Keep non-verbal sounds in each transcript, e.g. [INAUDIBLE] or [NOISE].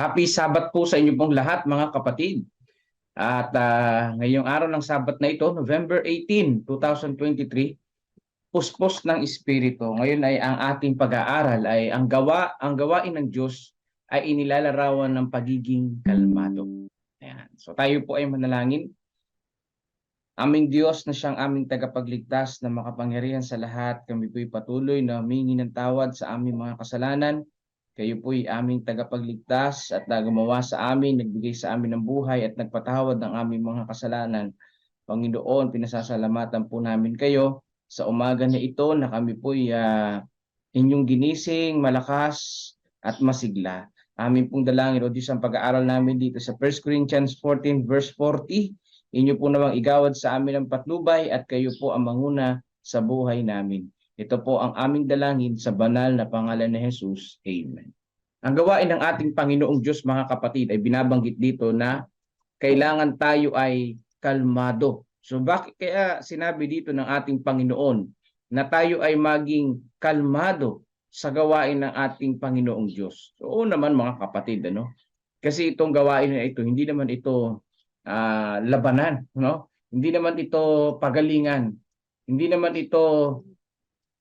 Happy Sabat po sa inyo pong lahat mga kapatid. At ah, ngayong araw ng Sabat na ito, November 18, 2023, puspos ng Espiritu. Ngayon ay ang ating pag-aaral ay ang gawa, ang gawain ng Diyos ay inilalarawan ng pagiging kalmado. Ayan. So tayo po ay manalangin. Aming Diyos na siyang aming tagapagligtas na makapangyarihan sa lahat, kami po'y patuloy na humingi ng tawad sa aming mga kasalanan. Kayo po'y aming tagapagligtas at na gumawa sa amin, nagbigay sa amin ng buhay at nagpatawad ng aming mga kasalanan. Panginoon, pinasasalamatan po namin kayo sa umaga na ito na kami po'y ah, inyong ginising, malakas at masigla. Amin pong dalangin, O ang pag-aaral namin dito sa 1 Corinthians 14 verse 40. Inyo po namang igawad sa amin ang patnubay at kayo po ang manguna sa buhay namin. Ito po ang aming dalangin sa banal na pangalan ni Jesus. Amen. Ang gawain ng ating Panginoong Diyos mga kapatid ay binabanggit dito na kailangan tayo ay kalmado. So bakit kaya sinabi dito ng ating Panginoon na tayo ay maging kalmado sa gawain ng ating Panginoong Diyos? Oo naman mga kapatid, ano? Kasi itong gawain na ito, hindi naman ito ah, labanan, no? Hindi naman ito pagalingan. Hindi naman ito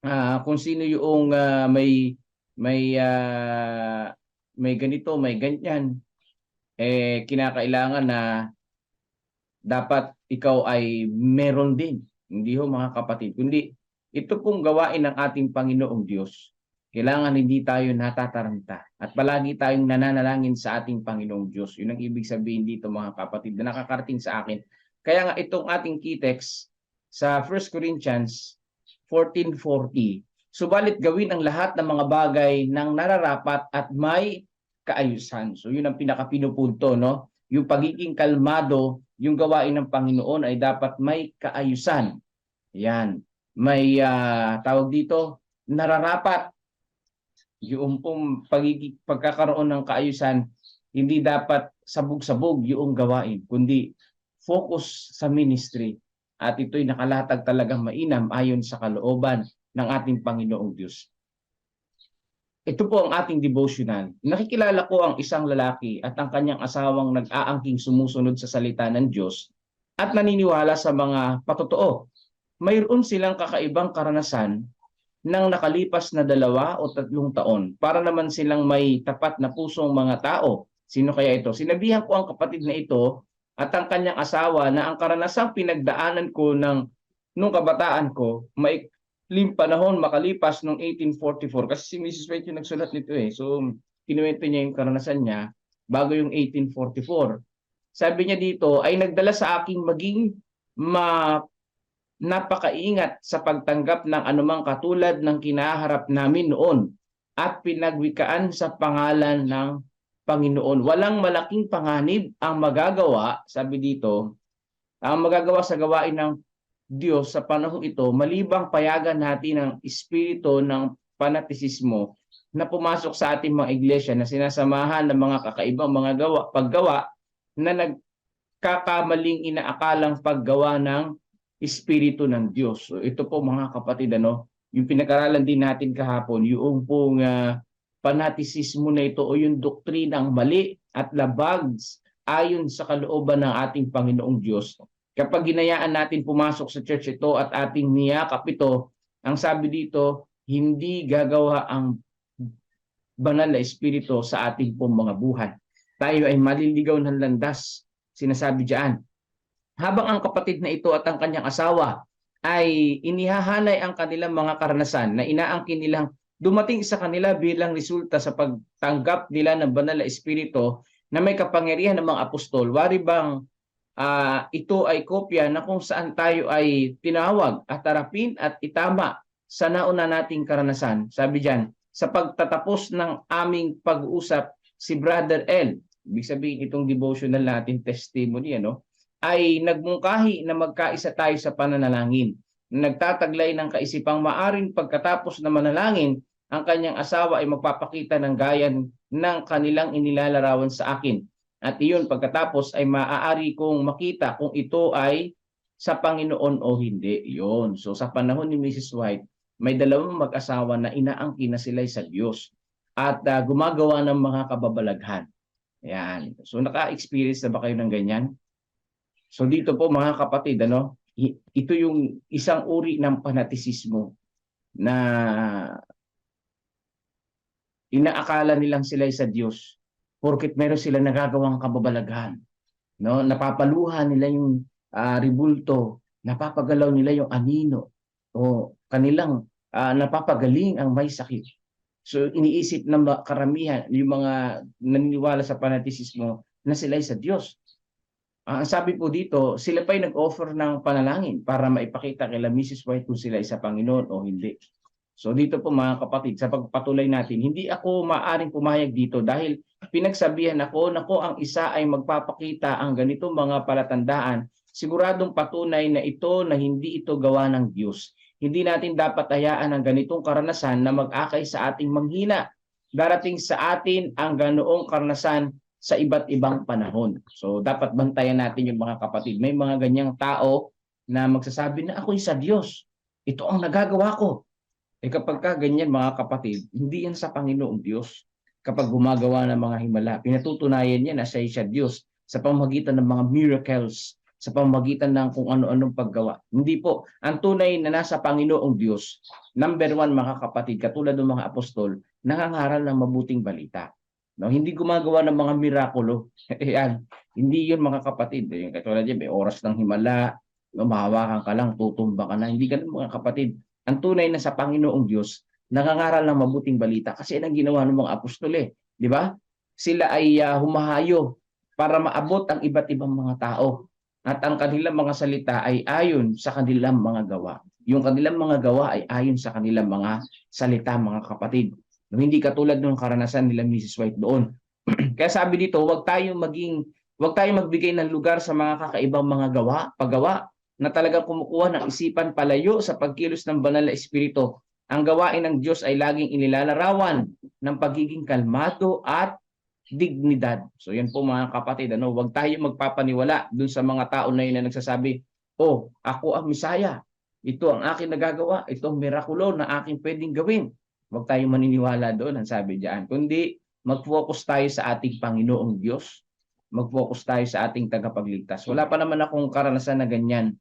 ah, kung sino yung ah, may may ah, may ganito, may ganyan eh kinakailangan na dapat ikaw ay meron din. Hindi ho mga kapatid, kundi ito pong gawain ng ating Panginoong Diyos. Kailangan hindi tayo natataranta at palagi tayong nananalangin sa ating Panginoong Diyos. Yun ang ibig sabihin dito mga kapatid na nakakarating sa akin. Kaya nga itong ating key text sa 1 Corinthians 14.40, Subalit gawin ang lahat ng mga bagay ng nararapat at may kaayusan. So yun ang pinakapinupunto, no? Yung pagiging kalmado, yung gawain ng Panginoon ay dapat may kaayusan. Yan. May ah, tawag dito, nararapat. Yung pong pagiging, pagkakaroon ng kaayusan, hindi dapat sabog-sabog yung gawain, kundi focus sa ministry. At ito'y nakalatag talagang mainam ayon sa kalooban ng ating Panginoong Diyos. Ito po ang ating devotional. Nakikilala ko ang isang lalaki at ang kanyang asawang nag-aangking sumusunod sa salita ng Diyos at naniniwala sa mga patotoo. Mayroon silang kakaibang karanasan ng nakalipas na dalawa o tatlong taon para naman silang may tapat na pusong mga tao. Sino kaya ito? Sinabihan ko ang kapatid na ito at ang kanyang asawa na ang karanasang pinagdaanan ko ng nung kabataan ko, may lim panahon makalipas nung 1844 kasi si Mrs. White yung nagsulat nito eh. So kinuwento niya yung karanasan niya bago yung 1844. Sabi niya dito ay nagdala sa aking maging ma napakaingat sa pagtanggap ng anumang katulad ng kinaharap namin noon at pinagwikaan sa pangalan ng Panginoon. Walang malaking panganib ang magagawa, sabi dito, ang magagawa sa gawain ng Diyos sa panahong ito malibang payagan natin ang espiritu ng panatisismo na pumasok sa ating mga iglesia na sinasamahan ng mga kakaibang mga gawa, paggawa na nagkakamaling inaakalang paggawa ng espiritu ng Diyos. So ito po mga kapatid ano, yung pinag-aralan din natin kahapon, yung pong uh, panatisismo na ito o yung doktrinang mali at labag ayon sa kalooban ng ating Panginoong Diyos Kapag ginayaan natin pumasok sa church ito at ating niyakap ito, ang sabi dito, hindi gagawa ang banal na espiritu sa ating pong mga buhay. Tayo ay maliligaw ng landas, sinasabi diyan. Habang ang kapatid na ito at ang kanyang asawa ay inihahalay ang kanilang mga karanasan na inaangkin nilang dumating sa kanila bilang resulta sa pagtanggap nila ng banal na espiritu na may kapangyarihan ng mga apostol. Wari bang uh, ito ay kopya na kung saan tayo ay tinawag at tarapin at itama sa nauna nating karanasan. Sabi diyan, sa pagtatapos ng aming pag-uusap si Brother L, ibig sabihin itong devotional natin testimony ano, ay nagmungkahi na magkaisa tayo sa pananalangin. Nagtataglay ng kaisipang maaring pagkatapos na manalangin, ang kanyang asawa ay magpapakita ng gayan ng kanilang inilalarawan sa akin at iyon pagkatapos ay maaari kong makita kung ito ay sa Panginoon o hindi. Iyon. So sa panahon ni Mrs. White, may dalawang mag-asawa na inaangkin na sila sa Diyos at uh, gumagawa ng mga kababalaghan. Yan. So naka-experience na ba kayo ng ganyan? So dito po mga kapatid, ano, ito yung isang uri ng panatisismo na inaakala nilang sila sa Diyos porket meron sila nagagawang kababalaghan. No, napapaluha nila yung ah, ribulto, napapagalaw nila yung anino o kanilang ah, napapagaling ang may sakit. So iniisip ng karamihan yung mga naniniwala sa panatisismo na sila sa Diyos. Ah, ang sabi po dito, sila pa ay nag-offer ng panalangin para maipakita kay Mrs. White kung sila sa Panginoon o hindi. So dito po mga kapatid, sa pagpatuloy natin, hindi ako maaring pumayag dito dahil pinagsabihan ako na ko ang isa ay magpapakita ang ganitong mga palatandaan, siguradong patunay na ito na hindi ito gawa ng Diyos. Hindi natin dapat hayaan ang ganitong karanasan na mag-akay sa ating manghina. Darating sa atin ang ganoong karanasan sa iba't ibang panahon. So dapat bantayan natin yung mga kapatid. May mga ganyang tao na magsasabi na ako'y sa Diyos. Ito ang nagagawa ko. Eh kapag ka ganyan mga kapatid, hindi yan sa Panginoong Diyos. Kapag gumagawa ng mga himala, pinatutunayan niya na siya siya Diyos sa pamamagitan ng mga miracles, sa pamamagitan ng kung ano-anong paggawa. Hindi po. Ang tunay na nasa Panginoong Diyos, number one mga kapatid, katulad ng mga apostol, nangangaral ng mabuting balita. No, hindi gumagawa ng mga mirakulo. [LAUGHS] Yan. Hindi 'yun mga kapatid. Eh, katulad yan, may oras ng himala, no, mahawakan ka lang, tutumba ka na. Hindi ganun mga kapatid. Ang tunay na sa Panginoong Diyos, nangangaral ng mabuting balita kasi yan ang ginawa ng mga apostol eh. Di ba? Sila ay ah, humahayo para maabot ang iba't ibang mga tao. At ang kanilang mga salita ay ayon sa kanilang mga gawa. Yung kanilang mga gawa ay ayon sa kanilang mga salita, mga kapatid. No, hindi katulad ng karanasan nila Mrs. White doon. [CLEARS THROAT] Kaya sabi dito, huwag tayong maging huwag tayong magbigay ng lugar sa mga kakaibang mga gawa, paggawa na talagang kumukuha ng isipan palayo sa pagkilos ng banal na espiritu. Ang gawain ng Diyos ay laging inilalarawan ng pagiging kalmado at dignidad. So yan po mga kapatid, ano, huwag tayo magpapaniwala dun sa mga tao na yun na nagsasabi, "Oh, ako ang Misaya. Ito ang aking nagagawa, ito ang mirakulo na aking pwedeng gawin." Huwag tayo maniniwala doon, ang sabi diyan. Kundi mag-focus tayo sa ating Panginoong Diyos. Mag-focus tayo sa ating tagapagligtas. Wala pa naman akong karanasan na ganyan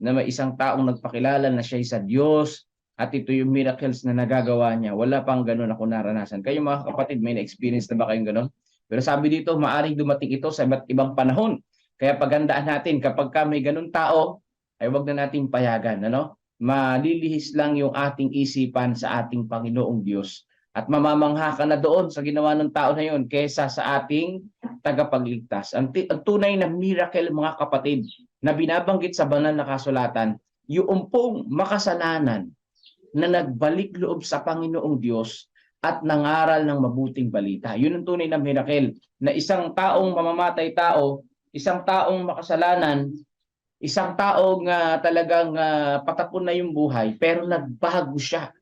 na may isang taong nagpakilala na siya sa Diyos at ito yung miracles na nagagawa niya. Wala pang ganun ako naranasan. Kayo mga kapatid, may na-experience na ba kayong ganun? Pero sabi dito, maaring dumating ito sa iba't ibang panahon. Kaya pagandaan natin, kapag ka may ganun tao, ay wag na nating payagan. Ano? Malilihis lang yung ating isipan sa ating Panginoong Diyos. At mamamangha ka na doon sa ginawa ng tao na yun kesa sa ating tagapagligtas. Ang, ang tunay na miracle mga kapatid na binabanggit sa banal na kasulatan, yung pong makasalanan na nagbalik loob sa Panginoong Diyos at nangaral ng mabuting balita. Yun ang tunay na miracle na isang taong mamamatay tao, isang taong makasalanan, isang taong ah, talagang ah, patapon na yung buhay, pero nagbago siya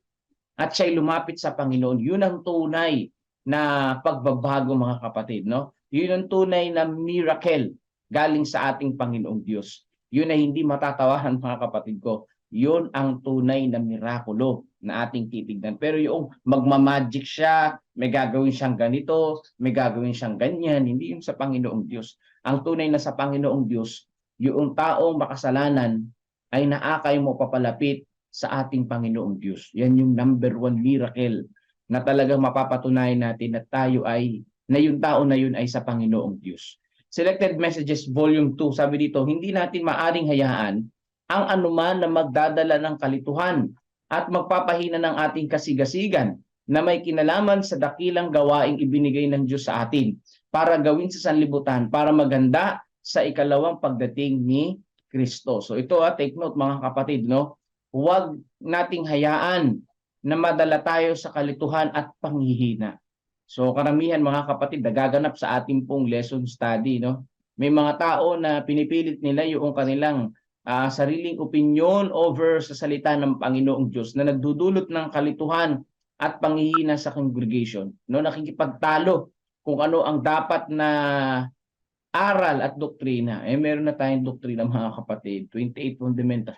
at siya'y lumapit sa Panginoon. Yun ang tunay na pagbabago mga kapatid. No? Yun ang tunay na miracle galing sa ating Panginoong Diyos. Yun ay hindi matatawahan mga kapatid ko. Yun ang tunay na mirakulo na ating titignan. Pero yung magmamagic siya, may gagawin siyang ganito, may gagawin siyang ganyan, hindi yung sa Panginoong Diyos. Ang tunay na sa Panginoong Diyos, yung taong makasalanan ay naakay mo papalapit sa ating Panginoong Diyos. Yan yung number one miracle na talagang mapapatunayan natin na tayo ay, na yung tao na yun ay sa Panginoong Diyos. Selected Messages Volume 2, sabi dito, hindi natin maaring hayaan ang anuman na magdadala ng kalituhan at magpapahina ng ating kasigasigan na may kinalaman sa dakilang gawaing ibinigay ng Diyos sa atin para gawin sa sanlibutan, para maganda sa ikalawang pagdating ni Kristo. So ito ah, take note mga kapatid, no? Huwag nating hayaan na madala tayo sa kalituhan at panghihina. So karamihan mga kapatid, nagaganap sa ating pong lesson study, no? May mga tao na pinipilit nila yung kanilang ah, sariling opinion over sa salita ng Panginoong Diyos na nagdudulot ng kalituhan at panghihina sa congregation. No, nakikipagtalo kung ano ang dapat na aral at doktrina. Eh meron na tayong doktrina mga kapatid, 28 fundamental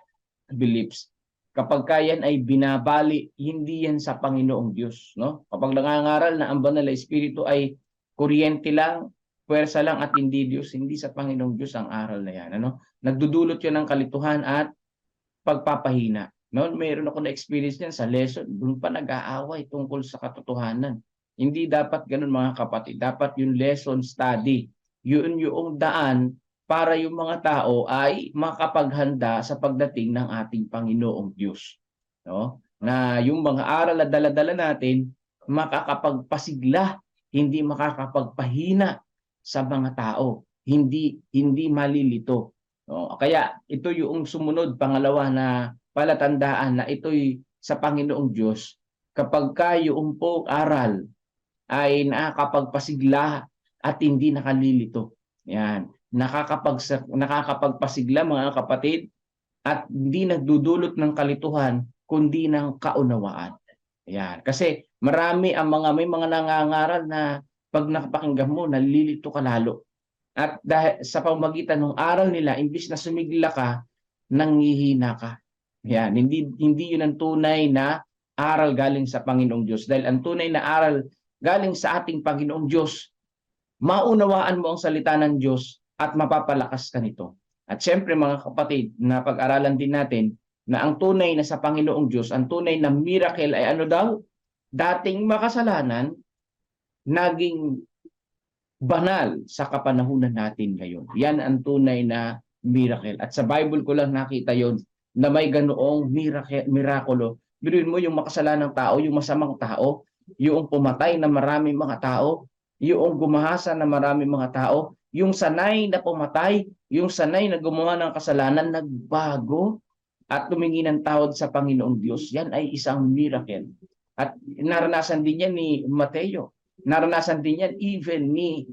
beliefs. Kapag kayan ay binabali, hindi yan sa Panginoong Diyos, no? Kapag nangangaral na ang banal na espiritu ay kuryente lang, puwersa lang at hindi Diyos, hindi sa Panginoong Diyos ang aral na yan. Ano? Nagdudulot yan ng kalituhan at pagpapahina. No, meron ako na experience niyan sa lesson, doon pa nag-aaway tungkol sa katotohanan. Hindi dapat ganun mga kapatid. Dapat yung lesson study. Yun yung daan para yung mga tao ay makapaghanda sa pagdating ng ating Panginoong Diyos. No? Na yung mga aral na dala-dala natin makakapagpasigla, hindi makakapagpahina sa mga tao, hindi hindi malilito. No? Kaya ito yung sumunod pangalawa na palatandaan na ito'y sa Panginoong Diyos kapag kayo umpong aral ay nakakapagpasigla at hindi nakalilito. Yan. Nakakapag, nakakapagpasigla mga kapatid at hindi nagdudulot ng kalituhan kundi ng kaunawaan. Yan. Kasi marami ang mga may mga nangangaral na pag nakapakinggan mo, nalilito ka lalo. At dahil sa pamagitan ng aral nila, imbis na sumigla ka, nangihina ka. Yan, hindi hindi 'yun ang tunay na aral galing sa Panginoong Diyos. Dahil ang tunay na aral galing sa ating Panginoong Diyos, maunawaan mo ang salita ng Diyos at mapapalakas ka nito. At siyempre mga kapatid, na pag-aralan din natin na ang tunay na sa Panginoong Diyos, ang tunay na miracle ay ano daw? Dating makasalanan, naging banal sa kapanahunan natin ngayon. Yan ang tunay na miracle. At sa Bible ko lang nakita yon na may ganoong miracle, mirakulo. Biruin mo yung makasalanang tao, yung masamang tao, yung pumatay na maraming mga tao, yung gumahasa na maraming mga tao, yung sanay na pumatay, yung sanay na gumawa ng kasalanan, nagbago at tumingi ng tawad sa Panginoong Diyos. Yan ay isang miracle. At naranasan din yan ni Mateo. Naranasan din yan even ni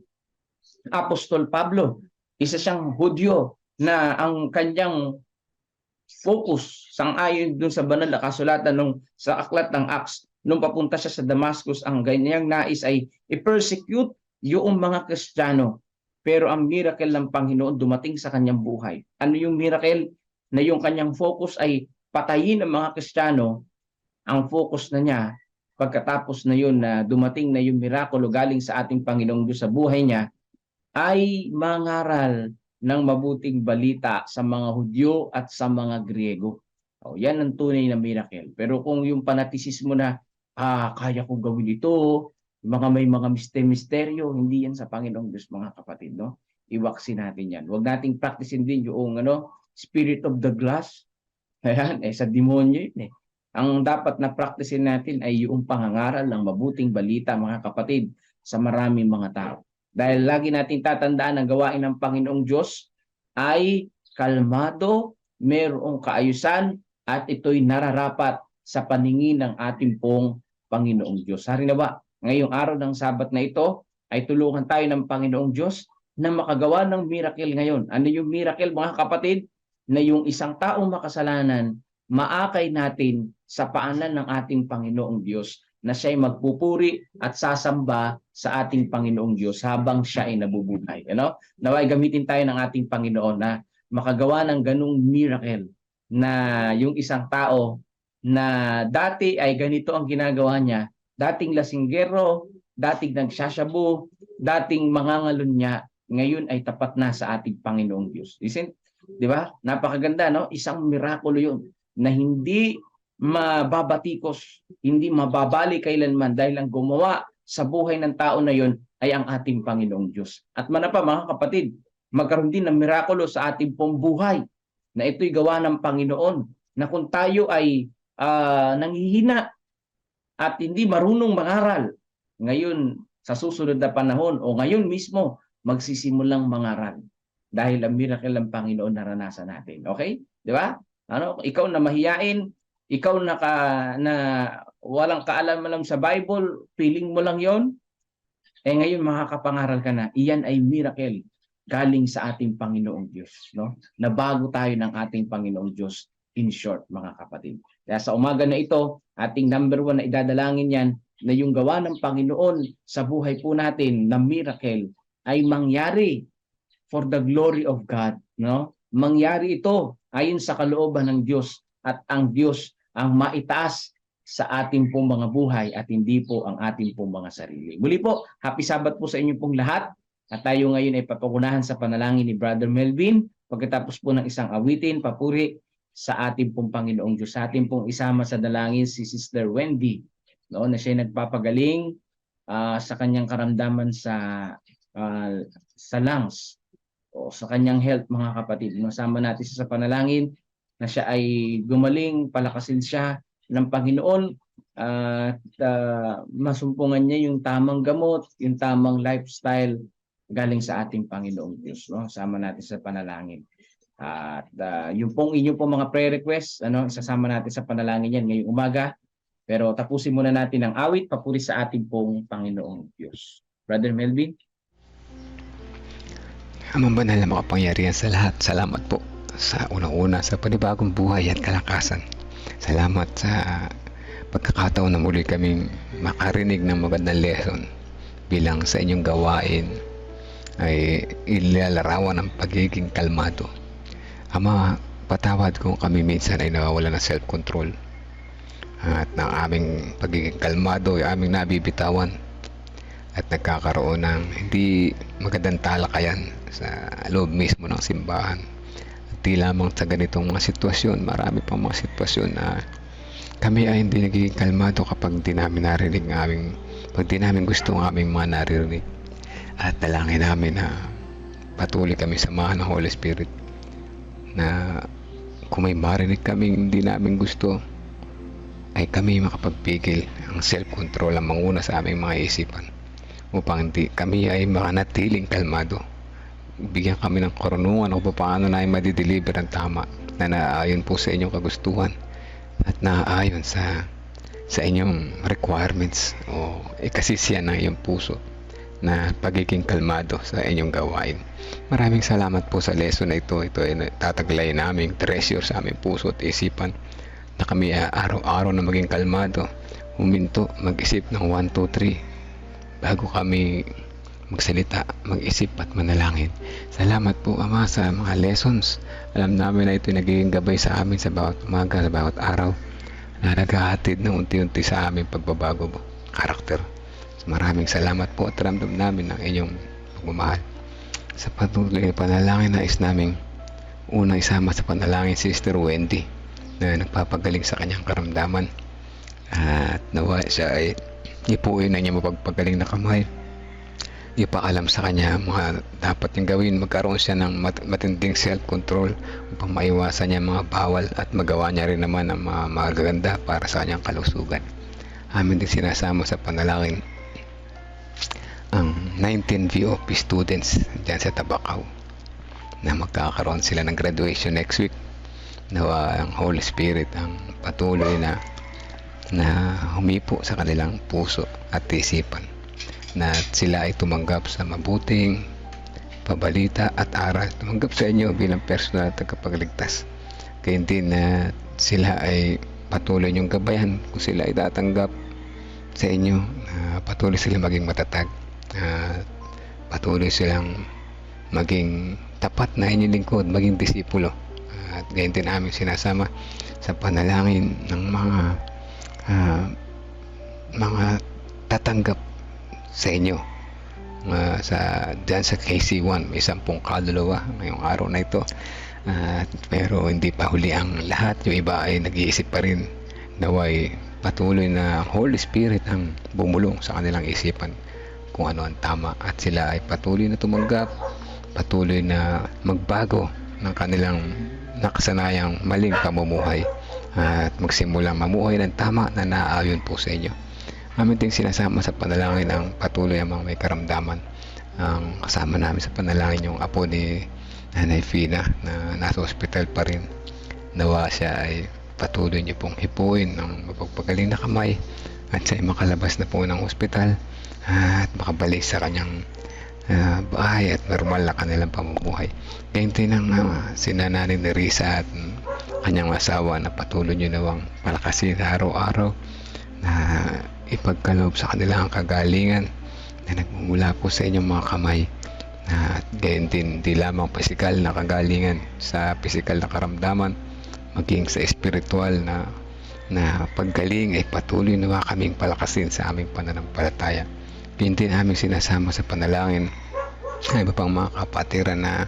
Apostol Pablo. Isa siyang Hudyo na ang kanyang focus sang-ayon dun sa banal na kasulatan nung sa aklat ng Acts nung papunta siya sa Damascus ang ganyang nais ay i-persecute yung mga Kristiyano pero ang miracle ng Panginoon dumating sa kanyang buhay ano yung miracle na yung kanyang focus ay patayin ang mga Kristiyano ang focus na niya pagkatapos na yun na dumating na yung mirakulo galing sa ating Panginoong Diyos sa buhay niya ay mangaral ng mabuting balita sa mga Hudyo at sa mga Griego. O, yan ang tunay na miracle. Pero kung yung panatisismo na ah, kaya kong gawin ito, mga may mga mister-misteryo, hindi yan sa Panginoong Diyos mga kapatid. No? Iwaksin natin yan. Huwag nating practicein din yung ano, spirit of the glass. [LAUGHS] Ayan, eh, sa demonyo yun eh. Ang dapat na practicein natin ay yung pangangaral ng mabuting balita mga kapatid sa maraming mga tao. Dahil lagi nating tatandaan ang gawain ng Panginoong Diyos ay kalmado, mayroong kaayusan, at ito'y nararapat sa paningin ng ating pong Panginoong Diyos. Harinawa, ngayong araw ng Sabat na ito ay tulungan tayo ng Panginoong Diyos na makagawa ng miracle ngayon. Ano yung miracle mga kapatid? Na yung isang taong makasalanan, maakay natin sa paanan ng ating Panginoong Diyos na siya ay magpupuri at sasamba sa ating Panginoong Diyos habang siya ay nabubuhay. Ano? Naway gamitin tayo ng ating Panginoon na makagawa ng ganung miracle na yung isang tao na dati ay ganito ang ginagawa niya, dating lasinggero, dating nagsasyabu, dating mangangalon niya, ngayon ay tapat na sa ating Panginoong Diyos. Listen, di ba? Napakaganda, no? Isang mirakulo yun na hindi mababatikos, hindi mababali kailanman dahil ang gumawa sa buhay ng tao na yon ay ang ating Panginoong Diyos. At manapa mga kapatid, magkaroon din ng mirakulo sa ating pong buhay na ito'y gawa ng Panginoon na kung tayo ay uh, nanghihina at hindi marunong mangaral, ngayon sa susunod na panahon o ngayon mismo magsisimulang mangaral dahil ang miracle ng Panginoon naranasan natin. Okay? Di ba? Ano, ikaw na mahiyain, ikaw na ka, na walang kaalam-alam sa Bible, feeling mo lang 'yon. Eh ngayon makakapangaral ka na, iyan ay miracle galing sa ating Panginoong Diyos, no? Na bago tayo ng ating Panginoong Diyos in short, mga kapatid. Kaya sa umaga na ito, ating number one na idadalangin yan na yung gawa ng Panginoon sa buhay po natin na miracle ay mangyari for the glory of God, no? Mangyari ito ayon sa kalooban ng Diyos at ang Diyos ang maitaas sa ating pong mga buhay at hindi po ang ating pong mga sarili. Muli po, happy Sabbath po sa inyo pong lahat At tayo ngayon ay papagunahan sa panalangin ni Brother Melvin pagkatapos po ng isang awitin, papuri sa ating pong Panginoong Diyos. Sa ating pong isama sa dalangin si Sister Wendy no, na siya nagpapagaling ah, sa kanyang karamdaman sa ah, sa lungs o sa kanyang health mga kapatid. Inosama natin siya sa panalangin na siya ay gumaling, palakasin siya ng Panginoon at ah, masumpungan niya yung tamang gamot, yung tamang lifestyle galing sa ating Panginoong Diyos. No? Sama natin sa panalangin. At ah, yung pong inyong pong mga prayer requests, ano, sasama natin sa panalangin yan ngayong umaga. Pero tapusin muna natin ang awit, papuri sa ating pong Panginoong Diyos. Brother Melvin? Amang banal na makapangyarihan sa lahat, salamat po sa unang-una sa panibagong buhay at kalakasan. Salamat sa pagkakataon na muli kaming makarinig ng magandang lesson bilang sa inyong gawain ay ilalarawan ng pagiging kalmado. Ama, patawad kung kami minsan ay nawawala ng self-control at ng aming pagiging kalmado ay aming nabibitawan at nagkakaroon ng hindi magandang talakayan sa loob mismo ng simbahan. At di lamang sa ganitong mga sitwasyon, marami pang mga sitwasyon na kami ay hindi nagiging kalmado kapag di namin narinig ang aming, pag di namin gusto ang aming mga naririnig. At dalangin namin na patuloy kami samahan ng Holy Spirit na kung may marinig kami hindi namin gusto ay kami makapagpigil ang self-control ang manguna sa aming mga isipan upang hindi kami ay makanatiling kalmado. Bigyan kami ng karunungan kung paano na ay madideliver ang tama na naayon po sa inyong kagustuhan at naayon sa sa inyong requirements o ikasisiyan ng iyong puso na pagiging kalmado sa inyong gawain. Maraming salamat po sa lesson na ito. Ito ay tataglay naming treasure sa aming puso at isipan na kami ay araw-araw na maging kalmado, huminto, mag-isip ng 1, 2, 3 bago kami magsalita, mag-isip at manalangin. Salamat po Ama sa mga lessons. Alam namin na ito nagiging gabay sa amin sa bawat umaga, sa bawat araw na naghahatid ng unti-unti sa aming pagbabago karakter. Maraming salamat po at ramdam namin ng inyong pagmamahal. Sa patuloy na panalangin nais naming unang isama sa panalangin si Sister Wendy na nagpapagaling sa kanyang karamdaman. At nawa siya ay ipuin na niya mapagpagaling na kamay. Ipaalam sa kanya mga dapat niyang gawin. Magkaroon siya ng mat- matinding self-control upang maiwasan niya mga bawal at magawa niya rin naman ang mga magaganda para sa kanyang kalusugan. Amin din sinasama sa panalangin ang 19 VOP students dyan sa Tabakaw na magkakaroon sila ng graduation next week. Nawa ang Holy Spirit ang patuloy na na humipo sa kanilang puso at isipan. Na sila ay tumanggap sa mabuting pabalita at aral. Tumanggap sa inyo bilang personal at tagapagligtas. Kaya hindi na sila ay patuloy niyong gabayan kung sila ay tatanggap sa inyo na patuloy sila maging matatag at patuloy silang maging tapat na inyong lingkod maging disipulo. At gayon din aming sinasama sa panalangin ng mga ah, mga tatanggap sa inyo. Ah, sa dyan sa KC1 may sampung kaluluwa ngayong araw na ito. Ah, pero hindi pa huli ang lahat. Yung iba ay nag-iisip pa rin. Naway patuloy na Holy Spirit ang bumulong sa kanilang isipan kung ano ang tama at sila ay patuloy na tumanggap patuloy na magbago ng kanilang nakasanayang maling pamumuhay at magsimulang mamuhay ng tama na naaayon po sa inyo. Amin din sinasama sa panalangin ang patuloy ang mga may karamdaman. Ang kasama namin sa panalangin yung apo ni Nanay Fina na nasa ospital pa rin. Nawa siya ay patuloy niyo pong hipuin ng mapagpagaling na kamay at siya ay makalabas na po ng ospital at makabalik sa kanyang ah, bahay at normal na kanilang pamumuhay. Ganyan din ang uh, sinanani ni Risa at kanyang asawa na patuloy niyo nawang palakasin araw-araw na ipagkaloob sa kanilang kagalingan na nagmumula po sa inyong mga kamay na at gayon din di lamang pisikal na kagalingan sa pisikal na karamdaman maging sa espiritual na na paggaling ay patuloy nawa kaming palakasin sa aming pananampalataya. Gayon din aming sinasama sa panalangin. Iba pang mga kapatiran na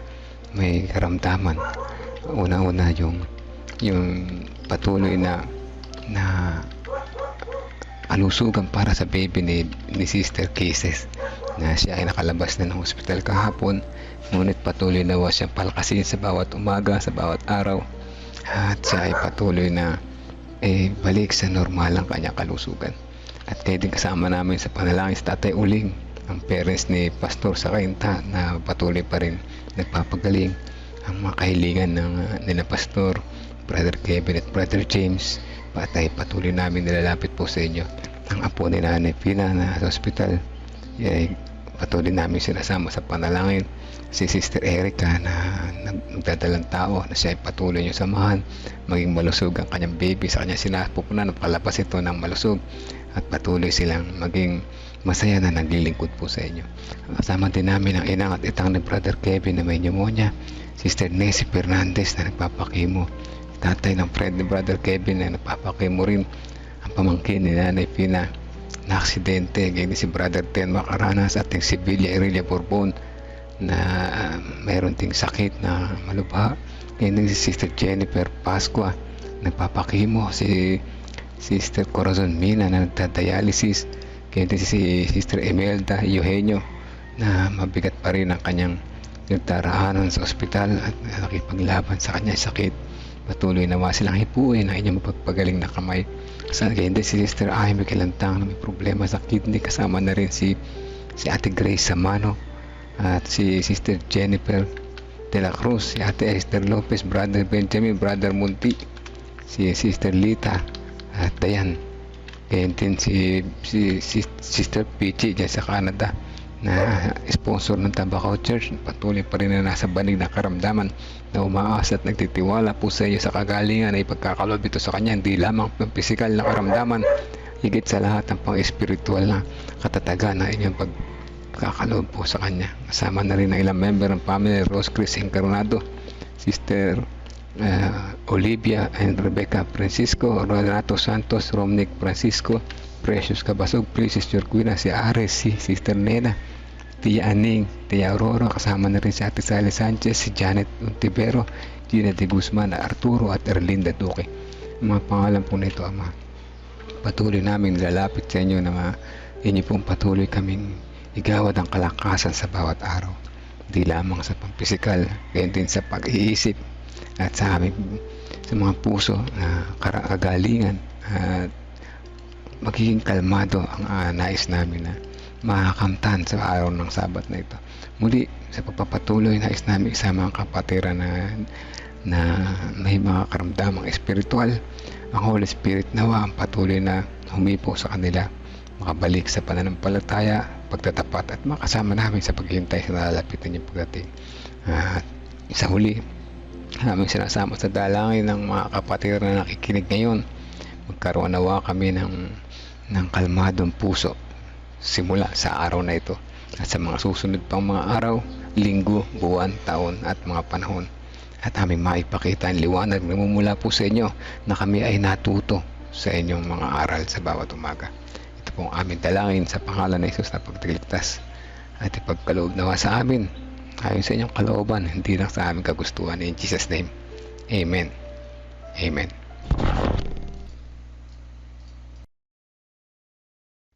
may karamdaman. Una-una yung yung patuloy na na alusugan para sa baby ni, ni Sister Cases na siya ay nakalabas na ng hospital kahapon. Ngunit patuloy na wa siyang palakasin sa bawat umaga, sa bawat araw. At siya ay patuloy na eh, balik sa normal ang kanyang kalusugan at kaya din kasama namin sa panalangin sa Tatay Uling ang parents ni Pastor sa Kainta na patuloy pa rin nagpapagaling. Ang mga kahilingan ng uh, nila Pastor, Brother Kevin at Brother James at ay patuloy namin nilalapit po sa inyo. Ang apo ni Nanay Pina na sa ospital ay patuloy namin sinasama sa panalangin. Si Sister Erica na nag- nagdadalang tao na siya ay patuloy niyo samahan. Maging malusog ang kanyang baby. Sa kanyang sinapupunan napalabas ito ng malusog at patuloy silang maging masaya na naglilingkod po sa inyo. Kasama din namin ang inang at itang ni Brother Kevin na may pneumonia, Sister Nessie Fernandez na nagpapakimo, tatay ng friend ni Brother Kevin na nagpapakimo rin, ang pamangkin ni Nanay Pina na aksidente, ganyan si Brother Ten Macaranas at yung si Villa Aurelia Bourbon na ah, mayroon ting sakit na malubha. Ganyan si Sister Jennifer Pasqua, nagpapakimo, si Sister Corazon Mina na nagtadialysis, ganyan si Sister Emelda Eugenio na mabigat pa rin ang kanyang nagdaraanan sa ospital at nakipaglaban sa kanyang sakit. Patuloy nawa silang hipuin ang inyong mapagpagaling na kamay. Sa ganyan din si Sister Amy Kilantang na may problema sa kidney kasama na rin si si Ate Grace Samano at si Sister Jennifer De La Cruz, si Ate Esther Lopez, Brother Benjamin, Brother Munti, si Sister Lita at Dayan. Ganyan din si, si, si Sister Pichi dyan sa Canada na sponsor ng Tabaco Church. Patuloy pa rin na nasa banig na karamdaman na umaasa at nagtitiwala po sa iyo sa kagalingan ay pagkakalob ito sa kanya. Hindi lamang ng pisikal na karamdaman, higit sa lahat ang pang-espiritual na katatagan na inyong pagkakaloob po sa kanya. Kasama na rin ang ilang member ng family, Rose Chris Encarnado, Sister uh, Olivia and Rebecca Francisco, Renato Santos, Romnick Francisco, Precious Cabasog, Princess Jorquina, si Ares, si Sister Nena, Tia Aning, Tia Aurora, kasama na rin si Ate Sally Sanchez, si Janet Untivero, Gina de Guzman, Arturo at Erlinda Duque. Ang mga pangalan po nito, Ama. Patuloy namin nilalapit sa inyo na mga inyo pong patuloy kaming igawad ang kalakasan sa bawat araw. Di lamang sa pampisikal, gayon din sa pag-iisip at sa aming sa mga puso na karagalingan at magiging kalmado ang ah, nais namin na makakamtan sa araw ng sabat na ito. Muli, sa pagpapatuloy, nais namin isama ang kapatiran na, na may mga karamdamang espiritual. Ang Holy Spirit nawa ang patuloy na humipo sa kanila, makabalik sa pananampalataya, pagtatapat at makasama namin sa paghihintay sa nalalapit na niyong pagdating. At sa huli, aming sinasama sa dalangin ng mga kapatiran na nakikinig ngayon. Magkaroon nawa kami ng ng kalmadong puso simula sa araw na ito at sa mga susunod pang mga araw, linggo, buwan, taon at mga panahon. At aming maipakita ang liwanag na mumula po sa inyo na kami ay natuto sa inyong mga aral sa bawat umaga. Ito po ang aming dalangin sa pangalan ng Isus na pagtiligtas at ipagkaloob nawa sa amin ayon sa inyong kalooban, hindi lang sa aming kagustuhan. In Jesus' name, Amen. Amen.